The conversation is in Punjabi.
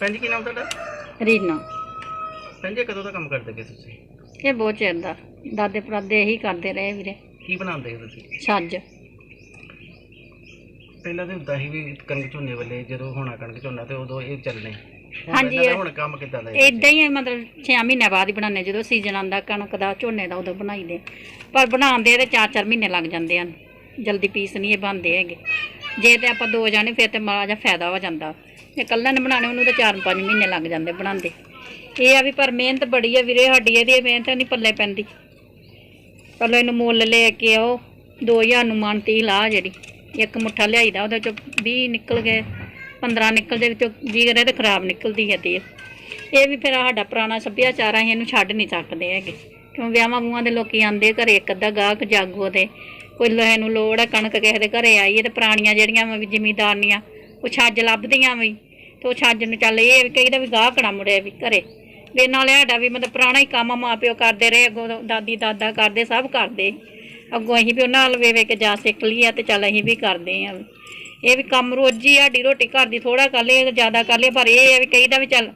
ਭੈਣ ਜੀ ਕੀ ਨਾਮ ਤੁਹਾਡਾ? ਰੀਨਾ। ਭੈਣ ਜੀ ਕਦੋਂ ਦਾ ਕੰਮ ਕਰਦੇ ਪਏ ਤੁਸੀਂ? ਇਹ ਬਹੁਤ ਚਿਰ ਦਾ। ਦਾਦੇ ਪੜਾਦੇ ਇਹੀ ਕਰਦੇ ਰਹੇ ਵੀਰੇ। ਕੀ ਬਣਾਉਂਦੇ ਹੋ ਤੁਸੀਂ? ਛੱਜ। ਪਹਿਲਾਂ ਤੇ ਹੁੰਦਾ ਸੀ ਵੀ ਕਣਕ ਝੋਨੇ ਵੇਲੇ ਜਦੋਂ ਹੋਣਾ ਕਣਕ ਝੋਨਾ ਤੇ ਉਦੋਂ ਇਹ ਚੱਲਣੇ। ਹੁਣ ਹਾਂਜੀ, ਇਹਨਾਂ ਦਾ ਇਹ- ਹੁਣ ਕੰਮ ਕਿੱਦਾਂ ਦਾ ਹੈ? ਇਦਾਂ ਹੀ ਮਤਲਬ 6 ਮਹੀਨੇ ਬਾਅਦ ਹੀ ਬਣਾਉਂਦੇ ਜਦੋਂ ਸੀਜ਼ਨ ਆਉਂਦਾ ਕਣਕ ਦਾ ਝੋਨੇ ਦਾ ਉਦੋਂ ਬਣਾਈਦੇ। ਪਰ ਬਣਾਉਂਦੇ ਤੇ 4-4 ਮਹੀਨੇ ਲੱਗ ਜਾਂਦੇ ਹਨ। ਜਲਦੀ ਪੀਸ ਨਹੀਂ ਇਹ ਬਣਦੇ ਹੈਗੇ। ਜੇ ਤੇ ਆਪਾਂ ਦੋ ਜਾਣੇ ਫਿਰ ਤੇ ਮਾੜਾ ਜਿਹਾ ਫਾਇਦਾ ਹੋ ਜਾਂਦਾ। ਜੇ ਇਕੱਲਾ ਨੇ ਬਣਾਉਣੇ, ਉਹਨੂੰ ਤਾਂ 4-5 ਮਹੀਨੇ ਲੱਗ ਜਾਂਦੇ ਬਣਾਉਂਦੇ। ਇਹ ਆ ਵੀ ਪਰ ਮਿਹਨਤ ਬੜੀ ਆ ਵੀਰੇ ਸਾਡੀ, ਇਹਦੀ ਮਿਹਨਤ ਨਹੀਂ ਪੱਲੇ ਪੈਂਦੀ। ਪਹਿਲਾਂ ਇਹਨੂੰ ਮੁੱਲ ਲੈ ਕੇ ਆਓ 2000 ਨੂੰ ਮਨ ਤੀ ਲਾ ਜਿਹੜੀ, ਇੱਕ ਮੁੱਠਾ ਲਿਆਈਦਾ, ਉਹਦੇ ਚੋਂ 20 ਨਿਕਲ ਗਏ 15 ਨਿਕਲਦੇ ਵਿੱਚੋਂ 20 ਰਹੇ ਤੇ ਖਰਾਬ ਨਿਕਲਦੀ ਹੈ ਤੇਲ ਇਹ ਵੀ ਫਿਰ ਸਾਡਾ ਪੁਰਾਣਾ ਸੱਭਿਆਚਾਰ ਆ, ਅਸੀਂ ਇਹਨੂੰ ਛੱਡ ਨਹੀਂ ਸਕਦੇ ਹੈਗੇ। ਕਿਉਂ ਵਿਆਹਾਂ ਵੂਆਂ ਦੇ ਲੋਕੀ ਆਂਦੇ ਘਰੇ, ਇੱਕ ਅੱਧਾ ਗਾਹਕ ਜਾਗੋ ਦੇ ਕੋਈ ਲੋਹੇ ਨੂੰ ਲੋੜ ਆ, ਕਣਕ ਕਿਸੇ ਦੇ ਘਰੇ ਆਈ ਹੈ ਤੇ ਪੁਰਾਣੀਆਂ ਜਿਹੜੀਆਂ ਵਾ ਵੀ ਜ਼ਿਮੀਦਾਰਨੀਆਂ, ਉਹ ਛੱਜ ਲੱਭਦੀਆਂ ਵੀ ਤੇ ਉਹ ਛੱਜ ਨੂੰ ਚੱਲ ਇਹ ਵੀ ਕਈ ਦਾ ਵੀ ਗਾਹਕ ਨਾ ਮੁੜਿਆ ਵੀ ਘਰੇ। ਵੀ ਨਾਲੇ ਸਾਡਾ ਵੀ ਮਤਲਬ ਪੁਰਾਣਾ ਹੀ ਕੰਮ ਮਾਪਿਓ ਕਰਦੇ ਰਹੇ, ਅੱਗੋਂ ਦਾਦੀ, ਦਾਦਾ ਕਰਦੇ, ਸਭ ਕਰਦੇ। ਅੱਗੋਂ ਅਸੀਂ ਵੀ ਉਹਨਾਂ ਨਾਲ ਵੇ ਕੇ ਜਾ ਸਿੱਖ ਲਈ ਆ ਤੇ ਚੱਲ ਅਸੀਂ ਵੀ ਕਰਦੇ ਆ। ਇਹ ਵੀ ਕੰਮ ਰੋਜੀ ਸਾਡੀ ਰੋਟੀ ਘਰ ਦੀ ਥੋੜਾ ਕਰ ਲਈਏ ਜ਼ਿਆਦਾ ਕਰ ਲਈਏ, ਪਰ ਇਹ ਆ ਵੀ ਕਈ ਦਾ ਵੀ ਚੱਲ